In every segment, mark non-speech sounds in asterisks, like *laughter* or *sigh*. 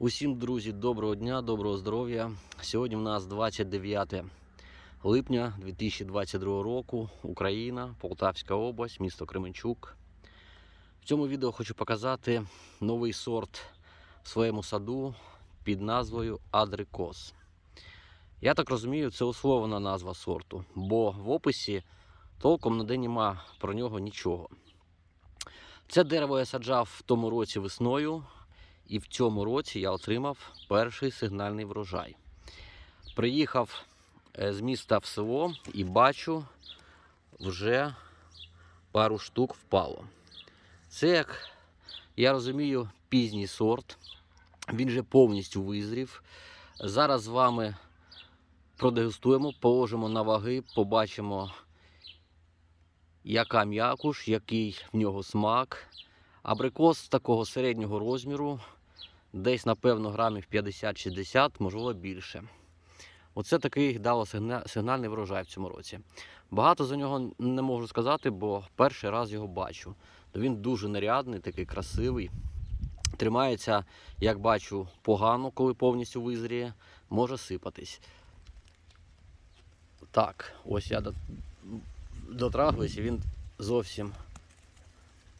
Усім, друзі, доброго дня, доброго здоров'я. Сьогодні в нас 29 липня 2022 року. Україна, Полтавська область, місто Кременчук. В цьому відео хочу показати новий сорт в своєму саду під назвою Адрикос. Я так розумію, це условна назва сорту, бо в описі толком ніде нема про нього нічого. Це дерево я саджав в тому році весною. І в цьому році я отримав перший сигнальний врожай. Приїхав е, з міста в село і бачу, вже пару штук впало. Це, як я розумію, пізній сорт. Він вже повністю визрів. Зараз з вами продегустуємо, положимо на ваги, побачимо, яка м'якуш, який в нього смак. Абрикос такого середнього розміру, десь, напевно, грамів 50-60, можливо, більше. Оце такий дало сигнальний врожай в цьому році. Багато за нього не можу сказати, бо перший раз його бачу. Він дуже нарядний, такий красивий. Тримається, як бачу, погано, коли повністю визріє, може сипатись. Так, ось я до- дотрагуюся, він зовсім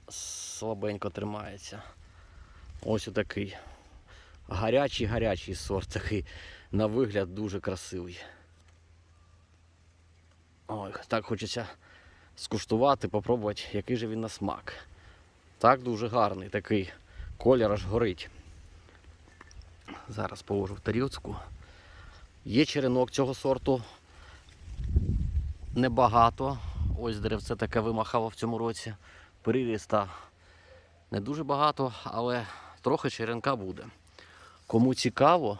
слабенько тримається. Ось отакий. Гарячий гарячий сорт, такий на вигляд дуже красивий. Ой, так хочеться скуштувати, попробувати, який же він на смак. Так дуже гарний, такий колір аж горить. Зараз положу в тарілочку. Є черенок цього сорту. Небагато. Ось деревце таке вимахало в цьому році. Приріста не дуже багато, але трохи черенка буде. Кому цікаво,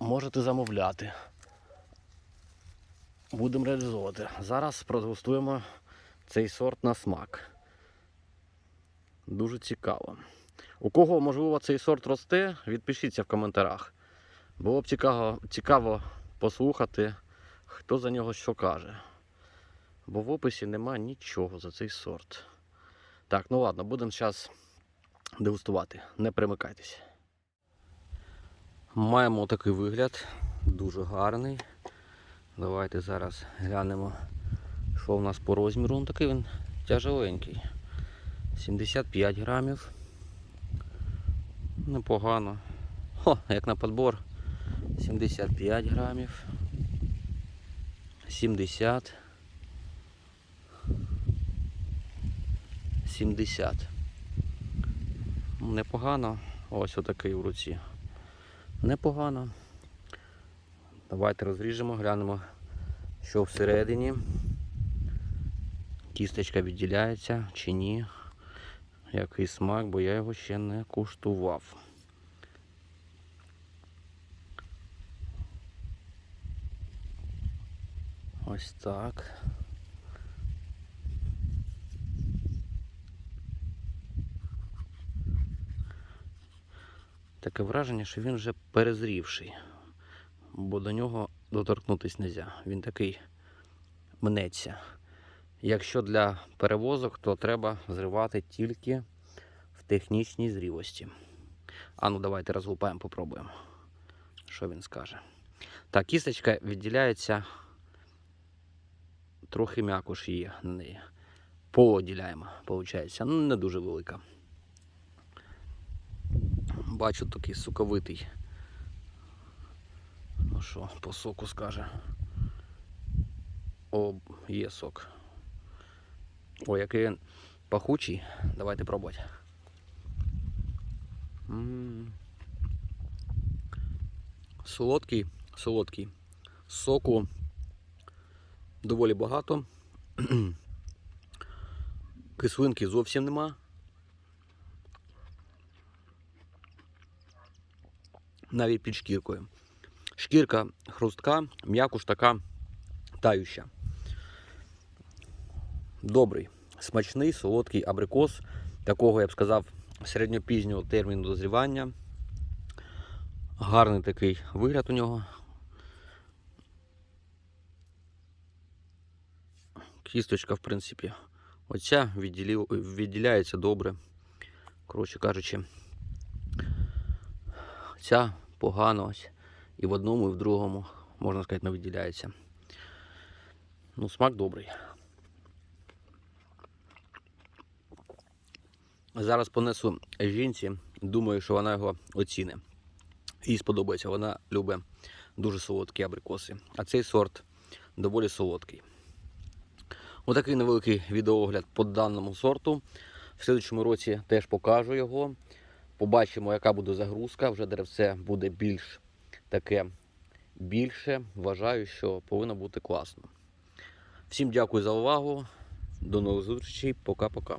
можете замовляти. Будемо реалізовувати. Зараз продегустуємо цей сорт на смак. Дуже цікаво. У кого, можливо, цей сорт росте, відпишіться в коментарях. Було б цікаво, цікаво послухати, хто за нього що каже. Бо в описі нема нічого за цей сорт. Так, ну ладно, будемо зараз дегустувати. Не примикайтесь. Маємо такий вигляд, дуже гарний. Давайте зараз глянемо, що в нас по розміру. Ну, такий він тяжеленький. 75 грамів. Непогано. Хо, як на подбор. 75 грамів. 70. 70. Непогано. Ось отакий в руці. Непогано. Давайте розріжемо, глянемо, що всередині. Кісточка відділяється чи ні. Який смак, бо я його ще не куштував. Ось так. Таке враження, що він вже перезрівший, бо до нього доторкнутися не можна. Він такий мнеться. Якщо для перевозок, то треба зривати тільки в технічній зрілості. А ну давайте розлупаємо, попробуємо, що він скаже. Так, кісточка відділяється, трохи м'якуш є на неї. Пооділяємо, виходить. Ну, не дуже велика. Бачу такий суковитий. Ну що, по соку скаже. О, є сок. О, який він пахучий. Давайте пробувати. М. Солодкий, солодкий. Соку доволі багато. *clears throat* Кислинки зовсім нема. Навіть під шкіркою. Шкірка хрустка, м'якуш така тающа. Добрий, смачний, солодкий абрикос. Такого, я б сказав, середньопізнього терміну дозрівання. Гарний такий вигляд у нього. Кісточка, в принципі, оця відділяється добре. Коротше кажучи, Ця погано ось. І в одному, і в другому, можна сказати, не виділяється. Ну, смак добрий. Зараз понесу жінці, думаю, що вона його оціни. Їй сподобається, вона любить дуже солодкі абрикоси. А цей сорт доволі солодкий. Отакий невеликий відеоогляд по даному сорту. В слідчому році теж покажу його. Побачимо, яка буде загрузка. Вже деревце буде більш таке більше. Вважаю, що повинно бути класно. Всім дякую за увагу. До нових зустрічей. Пока-пока.